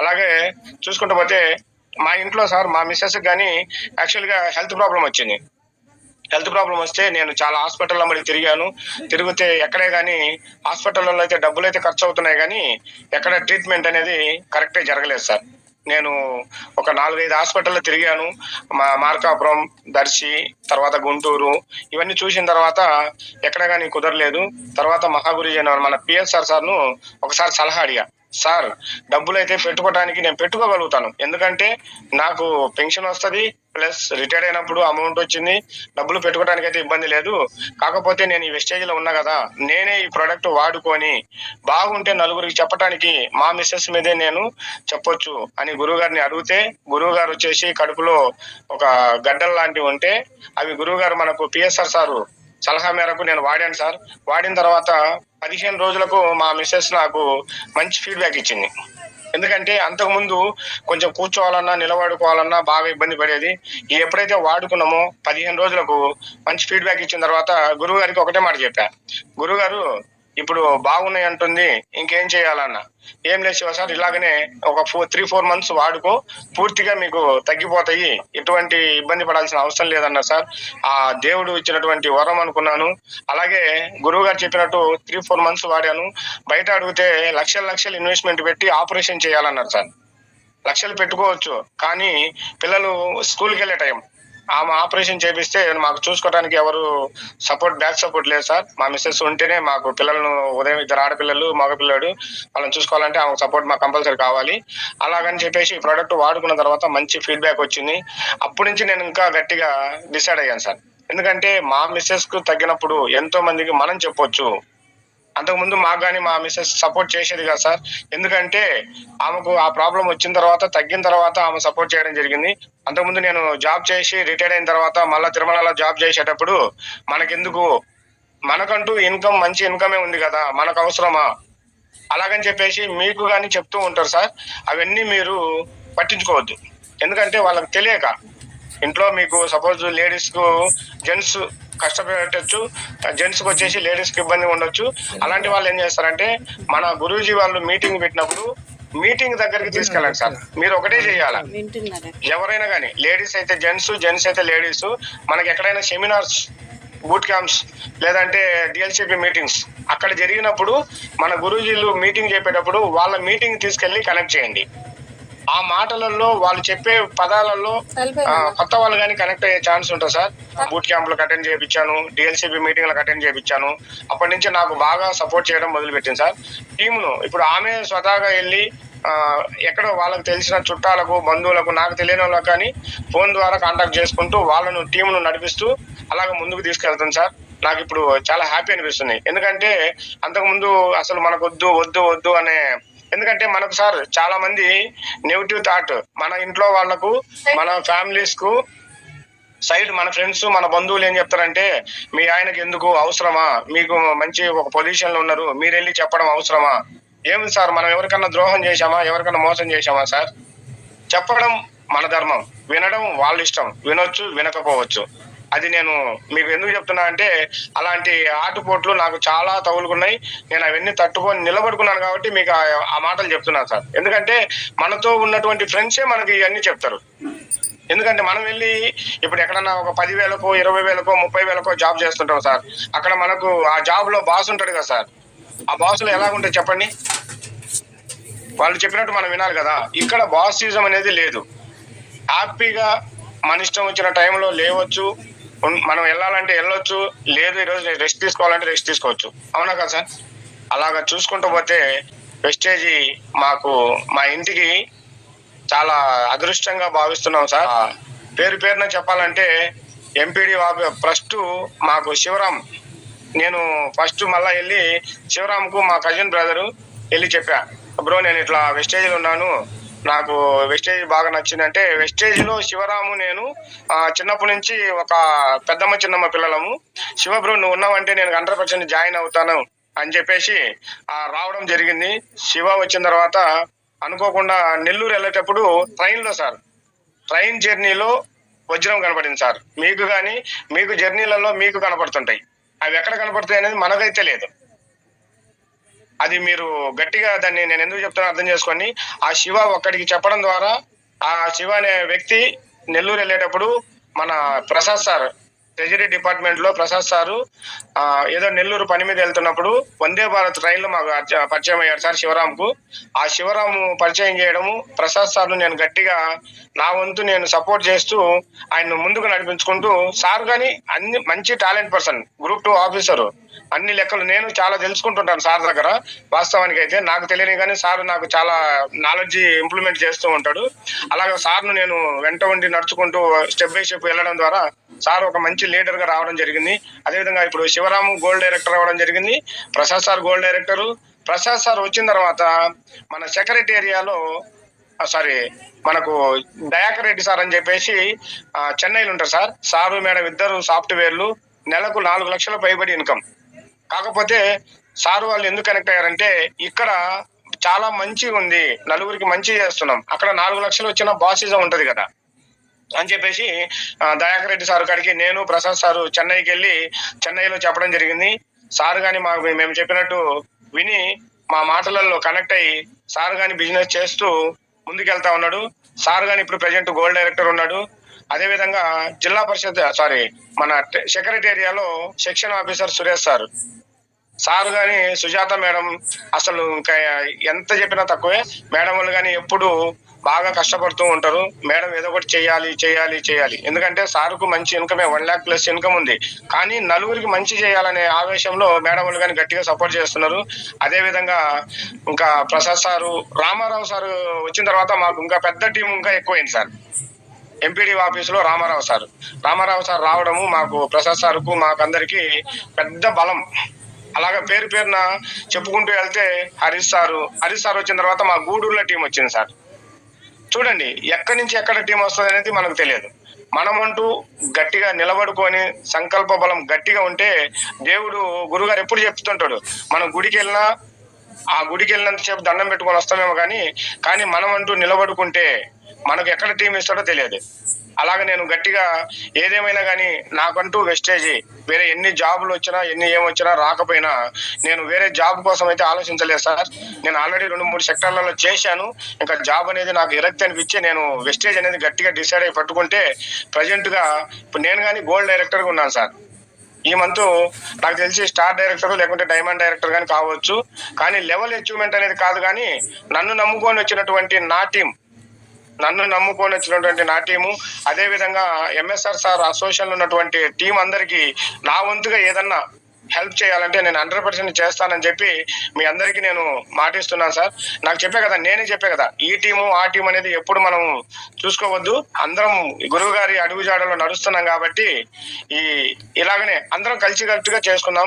అలాగే చూసుకుంటూ పోతే మా ఇంట్లో సార్ మా మిస్సెస్ కానీ యాక్చువల్గా హెల్త్ ప్రాబ్లం వచ్చింది. హెల్త్ ప్రాబ్లం వస్తే నేను చాలా హాస్పిటల్లో మరి తిరిగాను. తిరిగితే ఎక్కడే కానీ హాస్పిటల్లో అయితే డబ్బులు అయితే ఖర్చు అవుతున్నాయి కానీ ఎక్కడ ట్రీట్మెంట్ అనేది కరెక్టే జరగలేదు సార్. నేను ఒక నాలుగైదు హాస్పిటల్లో తిరిగాను. మా మార్కాపురం దర్శి తర్వాత గుంటూరు ఇవన్నీ చూసిన తర్వాత ఎక్కడ కానీ కుదరలేదు. తర్వాత మహాగురి అయిన మన పిఎస్ఆర్ సార్ను ఒకసారి సలహా అడిగా. సార్ డబ్బులు అయితే పెట్టుకోవడానికి నేను పెట్టుకోగలుగుతాను. ఎందుకంటే నాకు పెన్షన్ వస్తుంది ప్లస్ రిటైర్ అయినప్పుడు అమౌంట్ వచ్చింది డబ్బులు పెట్టుకోవడానికి అయితే ఇబ్బంది లేదు. కాకపోతే నేను ఈ వెస్టేజ్లో ఉన్నా కదా నేనే ఈ ప్రోడక్ట్ వాడుకొని బాగుంటే నలుగురికి చెప్పడానికి మా మిస్సెస్ మీదే నేను చెప్పొచ్చు అని గురువుగారిని అడిగితే గురువు గారు వచ్చేసి కడుపులో ఒక గడ్డలు లాంటివి ఉంటే అవి గురువుగారు మనకు పిఎస్ఆర్ సారు సలహా మేరకు నేను వాడాను సార్. వాడిన తర్వాత పదిహేను రోజులకు మా మిస్సెస్ నాకు మంచి ఫీడ్బ్యాక్ ఇచ్చింది. ఎందుకంటే అంతకుముందు కొంచెం కూర్చోవాలన్నా నిలబడుకోవాలన్నా బాగా ఇబ్బంది పడేది. ఎప్పుడైతే వాడుకున్నామో పదిహేను రోజులకు మంచి ఫీడ్బ్యాక్ ఇచ్చిన తర్వాత గురువు గారికి ఒకటే మాట చెప్పా. గురుగారు ఇప్పుడు బాగున్నాయి అంటుంది. ఇంకేం చేయాలన్న? ఏం లేదు శివ సార్ ఇలాగనే ఒక ఫోర్ త్రీ ఫోర్ మంత్స్ వాడుకో. పూర్తిగా మీకు తగ్గిపోతాయి. ఎటువంటి ఇబ్బంది పడాల్సిన అవసరం లేదన్న సార్. ఆ దేవుడు ఇచ్చినటువంటి వరం అనుకున్నాను. అలాగే గురువు గారు చెప్పినట్టు త్రీ ఫోర్ మంత్స్ వాడాను. బయట అడిగితే లక్షల లక్షలు ఇన్వెస్ట్మెంట్ పెట్టి ఆపరేషన్ చేయాలన్నారు సార్. లక్షలు పెట్టుకోవచ్చు. కానీ పిల్లలు స్కూల్కి వెళ్ళే టైం. ఆమె ఆపరేషన్ చేపిస్తే మాకు చూసుకోవడానికి ఎవరు సపోర్ట్ బ్యాక్ సపోర్ట్ లేదు సార్. మా మిస్సెస్ ఉంటేనే మాకు పిల్లలను ఉదయం ఇద్దరు ఆడపిల్లలు మగపిల్లడు వాళ్ళని చూసుకోవాలంటే ఆమెకు సపోర్ట్ మాకు కంపల్సరీ కావాలి. అలాగని చెప్పేసి ఈ ప్రోడక్ట్ వాడుకున్న తర్వాత మంచి ఫీడ్బ్యాక్ వచ్చింది. అప్పటి నుంచి నేను ఇంకా గట్టిగా డిసైడ్ అయ్యాను సార్. ఎందుకంటే మా మిస్సెస్కు తగ్గినప్పుడు ఎంతో మందికి మనం చెప్పొచ్చు. అంతకుముందు మాకు కానీ మా మిస్సెస్ సపోర్ట్ చేసేది కదా సార్. ఎందుకంటే ఆమెకు ఆ ప్రాబ్లం వచ్చిన తర్వాత తగ్గిన తర్వాత ఆమె సపోర్ట్ చేయడం జరిగింది. అంతకుముందు నేను జాబ్ చేసి రిటైర్ అయిన తర్వాత మళ్ళీ తిరుమలలో జాబ్ చేసేటప్పుడు మనకెందుకు? మనకంటూ ఇన్కమ్ మంచి ఇన్కమే ఉంది కదా మనకు అవసరమా? అలాగని చెప్పేసి మీకు కానీ చెప్తూ ఉంటారు సార్. అవన్నీ మీరు పట్టించుకోవద్దు. ఎందుకంటే వాళ్ళకి తెలియక. ఇంట్లో మీకు సపోజ్ లేడీస్కు జెంట్స్ కష్టపెట్టచ్చు జెంట్స్కి వచ్చేసి లేడీస్కి ఇబ్బంది ఉండొచ్చు. అలాంటి వాళ్ళు ఏం చేస్తారంటే మన గురూజీ వాళ్ళు మీటింగ్ పెట్టినప్పుడు మీటింగ్ దగ్గరికి తీసుకెళ్ళండి సార్. మీరు ఒకటే చేయాలి? ఎవరైనా కానీ లేడీస్ అయితే జెంట్స్ జెంట్స్ అయితే లేడీస్ మనకి ఎక్కడైనా సెమినార్స్ బూట్ క్యాంప్స్ లేదంటే డిఎల్సిపి మీటింగ్స్ అక్కడ జరిగినప్పుడు మన గురూజీలు మీటింగ్ చెప్పేటప్పుడు వాళ్ళ మీటింగ్ తీసుకెళ్ళి కనెక్ట్ చేయండి. ఆ మాటలలో వాళ్ళు చెప్పే పదాలలో కొత్త వాళ్ళు కానీ కనెక్ట్ అయ్యే ఛాన్స్ ఉంటుంది సార్. బూట్ క్యాంపులకు అటెండ్ చేయించాను డిఎల్సిపి మీటింగ్లకు అటెండ్ చేయించాను. అప్పటి నుంచి నాకు బాగా సపోర్ట్ చేయడం మొదలుపెట్టింది సార్. టీమును ఇప్పుడు ఆమె స్వతహాగా వెళ్ళి ఎక్కడో వాళ్ళకి తెలిసిన చుట్టాలకు బంధువులకు నాకు తెలియని వాళ్ళకి కానీ ఫోన్ ద్వారా కాంటాక్ట్ చేసుకుంటూ వాళ్ళను టీమును నడిపిస్తూ అలాగ ముందుకు తీసుకెళ్తాను సార్. నాకు ఇప్పుడు చాలా హ్యాపీ అనిపిస్తుంది. ఎందుకంటే అంతకుముందు అసలు మనకు వద్దు వద్దు వద్దు అనే ఎందుకంటే మనకు సార్ చాలా మంది నెగిటివ్ థాట్ మన ఇంట్లో వాళ్ళకు మన ఫ్యామిలీస్కు సైడ్ మన ఫ్రెండ్స్ మన బంధువులు ఏం చెప్తారంటే మీ ఆయనకి ఎందుకు అవసరమా? మీకు మంచి ఒక పొజిషన్లో ఉన్నారు. మీరు వెళ్ళి చెప్పడం అవసరమా? ఏమి సార్? మనం ఎవరికన్నా ద్రోహం చేశామా? ఎవరికన్నా మోసం చేశామా సార్? చెప్పడం మన ధర్మం. వినడం వాళ్ళ ఇష్టం. వినొచ్చు వినకపోవచ్చు. అది నేను మీకు ఎందుకు చెప్తున్నా అంటే అలాంటి ఆటుపోట్లు నాకు చాలా తగులుకున్నాయి. నేను అవన్నీ తట్టుకొని నిలబడుకున్నాను కాబట్టి మీకు ఆ- ఆ మాటలు చెప్తున్నాను సార్. ఎందుకంటే మనతో ఉన్నటువంటి ఫ్రెండ్సే మనకి ఇవన్నీ చెప్తారు. ఎందుకంటే మనం వెళ్ళి ఇప్పుడు ఎక్కడన్నా ఒక పదివేలకో ఇరవై వేలకో ముప్పై వేలకో జాబ్ చేస్తుంటాం సార్. అక్కడ మనకు ఆ జాబ్లో బాస్ ఉంటాడు కదా సార్. ఆ బాసులు ఎలాగుంటే చెప్పండి? వాళ్ళు చెప్పినట్టు మనం వినాలి కదా. ఇక్కడ బాసిజం అనేది లేదు. హ్యాపీగా మన ఇష్టం వచ్చిన టైంలో లేవచ్చు. మనం వెళ్ళాలంటే వెళ్ళొచ్చు లేదు ఈరోజు రెస్ట్ తీసుకోవాలంటే రెస్ట్ తీసుకోవచ్చు. అవునా కదా సార్? అలాగా చూసుకుంటూ పోతే వెస్టేజీ మాకు మా ఇంటికి చాలా అదృష్టంగా భావిస్తున్నాం సార్. పేరు పేరున చెప్పాలంటే ఎంపీడీ ఫస్ట్ మాకు శివరాం. నేను ఫస్ట్ మళ్ళా వెళ్ళి శివరాంకు మా కజిన్ బ్రదరు వెళ్ళి చెప్పా బ్రో నేను ఇట్లా వెస్టేజ్లో ఉన్నాను నాకు వెస్టేజ్ బాగా నచ్చిందంటే వెస్టేజ్లో శివరాము నేను చిన్నప్పటి నుంచి ఒక పెద్దమ్మ చిన్నమ్మ పిల్లలము. శివబ్రో నువ్వు ఉన్నావంటే నేను హండ్రెడ్ పర్సెంట్ జాయిన్ అవుతాను అని చెప్పేసి ఆ, రావడం జరిగింది. శివ వచ్చిన తర్వాత అనుకోకుండా నెల్లూరు వెళ్ళేటప్పుడు ట్రైన్లో సార్ ట్రైన్ జర్నీలో వజ్రం కనపడింది సార్. మీకు కానీ మీకు జర్నీలలో మీకు కనపడుతుంటాయి. అవి ఎక్కడ కనపడతాయి అనేది మనకైతే లేదు. అది మీరు గట్టిగా దాన్ని నేను ఎందుకు చెప్తానో అర్థం చేసుకోండి. ఆ శివ ఒక్కడికి చెప్పడం ద్వారా ఆ శివ అనే వ్యక్తి నెల్లూరు వెళ్ళేటప్పుడు మన ప్రసాద్ సార్ ట్రెజరీ డిపార్ట్మెంట్లో ప్రసాద్ సారు ఏదో నెల్లూరు పని మీద వెళ్తున్నప్పుడు వందే భారత్ రైలు మాకు పరిచయం అయ్యాడు సార్ శివరాంకు ఆ శివరాము పరిచయం చేయడము ప్రసాద్ సార్ను నేను గట్టిగా నా వంతు నేను సపోర్ట్ చేస్తూ ఆయన ముందుకు నడిపించుకుంటూ సార్ గాని అన్ని మంచి talent person group two officer. అన్ని లెక్కలు నేను చాలా తెలుసుకుంటుంటాను సార్ దగ్గర. వాస్తవానికి అయితే నాకు తెలియని కానీ సార్ నాకు చాలా నాలెడ్జ్ ఇంప్లిమెంట్ చేస్తూ ఉంటాడు. అలాగే సార్ను నేను వెంట ఉండి నడుచుకుంటూ స్టెప్ బై స్టెప్ వెళ్ళడం ద్వారా సార్ ఒక మంచి లీడర్గా రావడం జరిగింది. అదేవిధంగా ఇప్పుడు శివరాము గోల్డ్ డైరెక్టర్ అవ్వడం జరిగింది. Prasad sir gold director Prasad sir వచ్చిన తర్వాత మన సెక్రటేరియాలో సారీ మనకు దయాకర్ రెడ్డి సార్ అని చెప్పేసి చెన్నైలో ఉంటారు సార్. సారు మేడం ఇద్దరు సాఫ్ట్వేర్లు నెలకు నాలుగు లక్షల పైబడి ఇన్కమ్ కాకపోతే సారు వాళ్ళు ఎందుకు కనెక్ట్ అయ్యారంటే ఇక్కడ చాలా మంచిగా ఉంది. నలుగురికి మంచి చేస్తున్నాం. అక్కడ నాలుగు లక్షలు వచ్చిన బాసిజం ఉంటది కదా. అని చెప్పేసి దయాకర్ రెడ్డి సార్ కాడికి నేను ప్రసాద్ సారు చెన్నైకి వెళ్ళి చెన్నైలో చెప్పడం జరిగింది. సార్ గాని మాకు మేము చెప్పినట్టు విని మా మాటలలో కనెక్ట్ అయ్యి సార్ గాని బిజినెస్ చేస్తూ ముందుకెళ్తా ఉన్నాడు. సార్ గాని ఇప్పుడు ప్రజెంట్ గోల్డ్ డైరెక్టర్ ఉన్నాడు. అదే విధంగా జిల్లా పరిషత్ సారీ మన సెక్రటేరియాలో section officer Suresh sir. Sir గాని సుజాత మేడం అసలు ఇంకా ఎంత చెప్పినా తక్కువే. మేడం వాళ్ళు కానీ ఎప్పుడు బాగా కష్టపడుతూ ఉంటారు. మేడం ఏదో ఒకటి చేయాలి చేయాలి చేయాలి. ఎందుకంటే సార్కు మంచి ఇన్కమే వన్ లాక్ ప్లస్ ఇన్కమ్ ఉంది. కానీ నలుగురికి మంచి చేయాలనే ఆవేశంలో మేడం వాళ్ళు కానీ గట్టిగా సపోర్ట్ చేస్తున్నారు. అదేవిధంగా ఇంకా ప్రసాద్ సారు రామారావు సారు వచ్చిన తర్వాత మాకు ఇంకా పెద్ద టీం ఇంకా ఎక్కువైంది సార్. ఎంపీడీ ఆఫీసులో రామారావు సార్. రామారావు సార్ రావడము మాకు ప్రసాద్ సార్కు మాకు అందరికి పెద్ద బలం. అలాగే పేరు పేరున చెప్పుకుంటూ వెళ్తే హరీష్ సారు హరీష్ సార్ వచ్చిన తర్వాత మా గూడూరులో టీం వచ్చింది సార్. చూడండి ఎక్కడి నుంచి ఎక్కడ టీం వస్తుంది అనేది మనకు తెలియదు. మనమంటూ గట్టిగా నిలబడుకొని సంకల్ప బలం గట్టిగా ఉంటే దేవుడు గురుగారు ఎప్పుడు చెప్తుంటాడు మనం గుడికి వెళ్ళినా ఆ గుడికి వెళ్ళినంతసేపు దండం పెట్టుకొని వస్తామేమో కానీ కానీ మనం అంటూ నిలబడుకుంటే మనకు ఎక్కడ టీం ఇస్తాడో తెలియదు. అలాగే నేను గట్టిగా ఏదేమైనా కానీ నాకంటూ వెస్టేజ్ వేరే ఎన్ని జాబులు వచ్చినా ఎన్ని ఏమొచ్చినా రాకపోయినా నేను వేరే జాబ్ కోసం అయితే ఆలోచించలేదు సార్. నేను ఆల్రెడీ రెండు మూడు సెక్టార్లలో చేశాను. ఇంకా జాబ్ అనేది నాకు ఎరక్తి అనిపించి నేను వెస్టేజ్ అనేది గట్టిగా డిసైడ్ అయి పట్టుకుంటే ప్రజెంట్గా ఇప్పుడు నేను కానీ గోల్డ్ డైరెక్టర్గా ఉన్నాను సార్. ఈ మంత్ నాకు తెలిసి స్టార్ డైరెక్టర్ లేకుంటే డైమండ్ డైరెక్టర్ కానీ కావచ్చు. కానీ లెవెల్ అచీవ్మెంట్ అనేది కాదు కానీ నన్ను నమ్ముకొని వచ్చినటువంటి నా టీం నన్ను నమ్ముకొని వచ్చినటువంటి నా టీము అదే విధంగా ఎంఎస్ఆర్ సార్ అసోసియేషన్ ఉన్నటువంటి టీం అందరికీ నా వంతుగా ఏదన్నా హెల్ప్ చేయాలంటే నేను హండ్రెడ్ పర్సెంట్ చేస్తానని చెప్పి మీ అందరికీ నేను మాటిస్తున్నాను సార్. నాకు చెప్పే కదా నేనే చెప్పే కదా ఈ టీము ఆ టీం అనేది ఎప్పుడు మనం చూసుకోవద్దు. అందరం గురువు గారి అడుగుజాడలో నడుస్తున్నాం కాబట్టి ఈ ఇలాగనే అందరం కలిసికట్టుగా చేసుకుందాం.